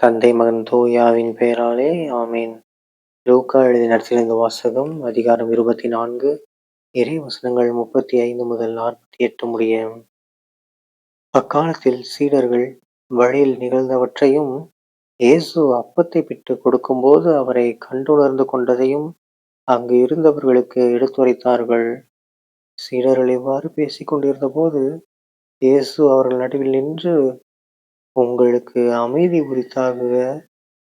தந்தை மகன் தூயாவின் பெயராலே ஆமீன். லூக்கா எழுதி நடத்திலிருந்த வாசகம் அதிகாரம் இருபத்தி நான்கு இறை வசனங்கள் முப்பத்தி ஐந்து முதல் நாற்பத்தி எட்டு முடிய. அக்காலத்தில் சீடர்கள் வழியில் நிகழ்ந்தவற்றையும் இயேசு அப்பத்தை பிட்டு கொடுக்கும்போது அவரை கண்டுணர்ந்து கொண்டதையும் அங்கு இருந்தவர்களுக்கு எடுத்துரைத்தார்கள். சீடர்கள் இவ்வாறு பேசிக்கொண்டிருந்த போது இயேசு அவர்கள் நடுவில் நின்று உங்களுக்கு அமைதி உரித்தாகுக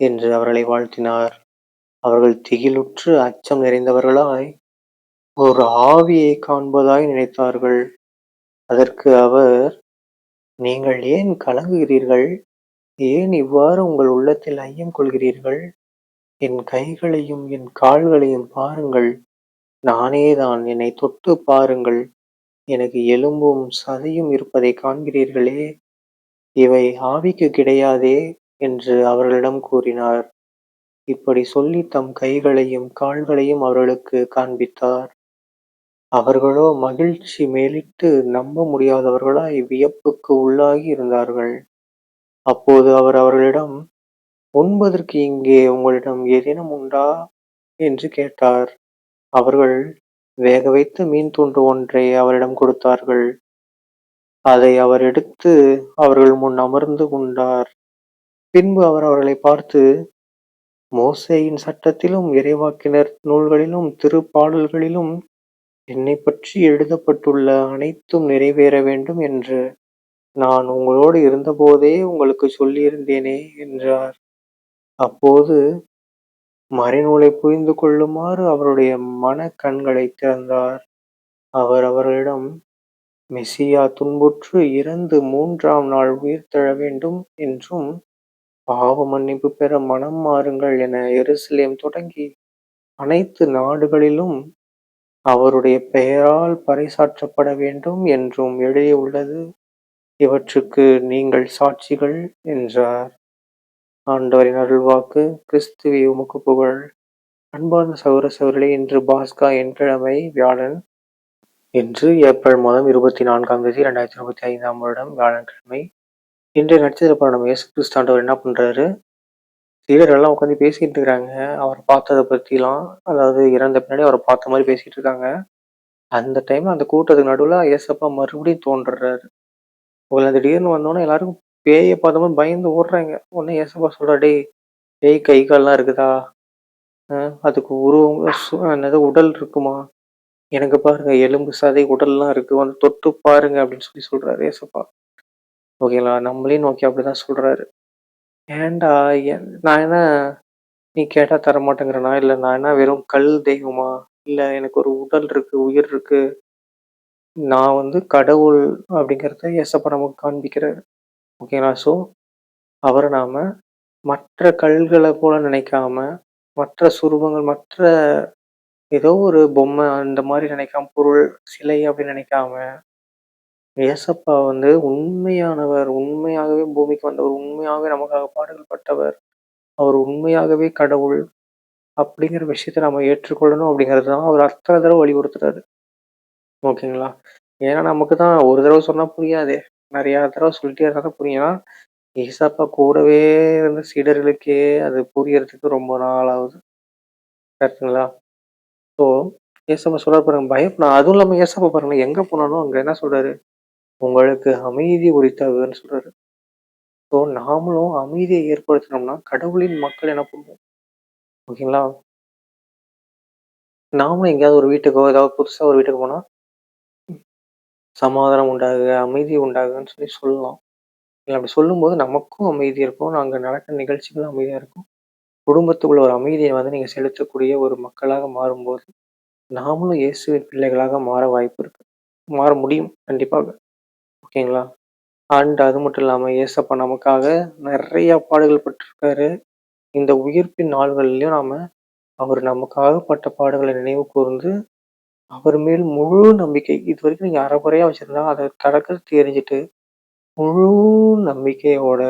என்று அவர்களை வாழ்த்தினார். அவர்கள் திகிலுற்று அச்சம் நிறைந்தவர்களாய் ஒரு ஆவியை காண்பதாய் நினைத்தார்கள். அதற்கு அவர் நீங்கள் ஏன் கலங்குகிறீர்கள்? ஏன் இவ்வாறு உங்கள் உள்ளத்தில் ஐயம் கொள்கிறீர்கள்? என் கைகளையும் என் கால்களையும் பாருங்கள். நானேதான் என்னை தொட்டு பாருங்கள். எனக்கு எலும்பும் சதையும் இருப்பதை காண்கிறீர்களே. இவை ஆவிக்கு கிடையாதே என்று அவர்களிடம் கூறினார். இப்படி சொல்லி தம் கைகளையும் கால்களையும் அவர்களுக்கு காண்பித்தார். அவர்களோ மகிழ்ச்சி மேலிட்டு நம்ப முடியாதவர்களாய் வியப்புக்கு உள்ளாகி இருந்தார்கள். அப்போது அவர் அவர்களிடம் உண்பதற்கு இங்கே உங்களிடம் ஏதேனும் உண்டா? என்று கேட்டார். அவர்கள் வேக வைத்த மீன் துண்டு ஒன்றை அவரிடம் கொடுத்தார்கள். அதை அவர் எடுத்து அவர்கள் முன் அமர்ந்து கொண்டார். பின்பு அவர் அவர்களை பார்த்து மோசையின் சட்டத்திலும் இறைவாக்கினர் நூல்களிலும் திருப்பாடல்களிலும் என்னை பற்றி எழுதப்பட்டுள்ள அனைத்தும் நிறைவேற வேண்டும் என்று நான் உங்களோடு இருந்தபோதே உங்களுக்கு சொல்லியிருந்தேனே என்றார். அப்போது மறைநூலை புரிந்து கொள்ளுமாறு அவருடைய மன கண்களை திறந்தார். அவர் அவர்களிடம் மெசியா துன்புற்று இறந்து மூன்றாம் நாள் உயிர்த்தெழ வேண்டும் என்றும் பாவ மன்னிப்பு பெற மனம் மாறுங்கள் என எருசலேம் தொடங்கி அனைத்து நாடுகளிலும் அவருடைய பெயரால் பறைசாற்றப்பட வேண்டும் என்றும் எழுதியுள்ளது இவற்றுக்கு நீங்கள் சாட்சிகள் என்றார். ஆண்டவரின் அருள்வாக்கு கிறிஸ்துவை உமக்கு புகழ். அன்பார்ந்த சௌர சௌரலே இன்று பாஸ்கா என் கிழமை வியாழன் இன்று ஏப்ரல் மாதம் இருபத்தி நான்காம் தேதி ரெண்டாயிரத்தி இருபத்தி ஐந்தாம் வருடம் வியாழக்கிழமை இன்றைய நட்சத்திர படம் இயேசு கிறிஸ்தாண்டவர் என்ன பண்ணுறாரு சீடர்கள்லாம் உட்காந்து பேசிகிட்டு இருக்கிறாங்க. அவர் பார்த்ததை பற்றிலாம் அதாவது இறந்த பின்னாடி அவரை பார்த்த மாதிரி பேசிகிட்டு இருக்காங்க. அந்த டைம் அந்த கூட்டத்துக்கு நடுவில் ஏசப்பா மறுபடியும் தோன்றுறாரு. உங்களை திடீர்னு வந்தோன்னே எல்லாருக்கும் பேயை பார்த்த மாதிரி பயந்து ஓடுறாங்க. உடனே ஏசப்பா சொல்கிறா பேய் கை கால்லாம் இருக்குதா? அதுக்கு உருவம் என்னது உடல் இருக்குமா? எனக்கு பாருங்க எலும்பு சதை உடல்லாம் இருக்கு. வந்து தொட்டு பாருங்க அப்படின்னு சொல்லி சொல்றாரு ஏசப்பா. ஓகேங்களா? நம்மளையும் நோக்கி அப்படிதான் சொல்றாரு. ஏன்டா நான் என்ன நீ கேட்டா தர மாட்டேங்கிறனா இல்லை நான் என்ன வெறும் கல் தெய்வமா? இல்லை எனக்கு ஒரு உடல் இருக்கு உயிர் இருக்கு. நான் வந்து கடவுள் அப்படிங்கிறத ஏசப்பா நமக்கு காண்பிக்கிறார். ஓகேங்களா? ஸோ அவரை நாம் மற்ற கல்களை போல நினைக்காம மற்ற சுரூபங்கள் மற்ற ஏதோ ஒரு பொம்மை அந்த மாதிரி நினைக்காம பொருள் சிலை அப்படின்னு நினைக்காம ஏசப்பா வந்து உண்மையானவர் உண்மையாகவே பூமிக்கு வந்தவர் உண்மையாகவே நமக்காக பாடுகள் பட்டவர் அவர் உண்மையாகவே கடவுள் அப்படிங்கிற விஷயத்த நம்ம ஏற்றுக்கொள்ளணும் அப்படிங்கிறது தான் அவர் அத்தனை தடவை வலியுறுத்துறாரு. ஓகேங்களா? ஏன்னா நமக்கு தான் ஒரு தடவை சொன்னால் புரியாதே. நிறையா தடவை சொல்லிட்டே இருந்தால் தான் புரியும். ஏசப்பா கூடவே இருந்த சீடர்களுக்கே அது புரியறதுக்கு ரொம்ப நாள் ஆகுது. கரெக்டுங்களா ஸோ ஏசப்பா சொல்ற பாருங்க பயப்படணும் அதுவும் இல்லாமல் ஏசப்பா பாருங்க எங்கே போனாலும் அங்கே என்ன சொல்றாரு? உங்களுக்கு அமைதி உரித்தாகுதுன்னு சொல்றாரு. ஸோ நாமளும் அமைதியை ஏற்படுத்தினோம்னா கடவுளின் மக்கள் என்ன பண்ணுவோம்? ஓகேங்களா? நாமளும் எங்கேயாவது ஒரு வீட்டுக்கோ ஏதாவது புதுசாக ஒரு வீட்டுக்கு போனால் சமாதானம் உண்டாகுக அமைதி உண்டாகுன்னு சொல்லி சொல்லலாம். இல்லை அப்படி சொல்லும்போது நமக்கும் அமைதி இருக்கும். நாங்கள் நடக்கிற நிகழ்ச்சிகளும் அமைதியாக இருக்கும். குடும்பத்துக்குள்ள ஒரு அமைதியை வந்து நீங்கள் செலுத்தக்கூடிய ஒரு மக்களாக மாறும்போது நாமளும் இயேசுவின் பிள்ளைகளாக மாற வாய்ப்பு இருக்கு. மாற முடியும் கண்டிப்பாக. ஓகேங்களா? அண்ட் அது மட்டும் இல்லாமல் ஏசப்பா நமக்காக நிறைய பாடுகள் பட்டிருக்காரு. இந்த உயிர்ப்பின் நாள்கள்லையும் நாம் அவர் நமக்காக பட்ட பாடுகளை நினைவு கூர்ந்து அவர் மேல் முழு நம்பிக்கை இது வரைக்கும் நீங்கள் அறகுறையாக வச்சுருந்தா அதை கடக்க தெரிஞ்சுட்டு முழு நம்பிக்கையோட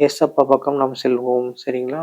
ஏசப்பா பக்கம் நாம் செல்வோம். சரிங்களா?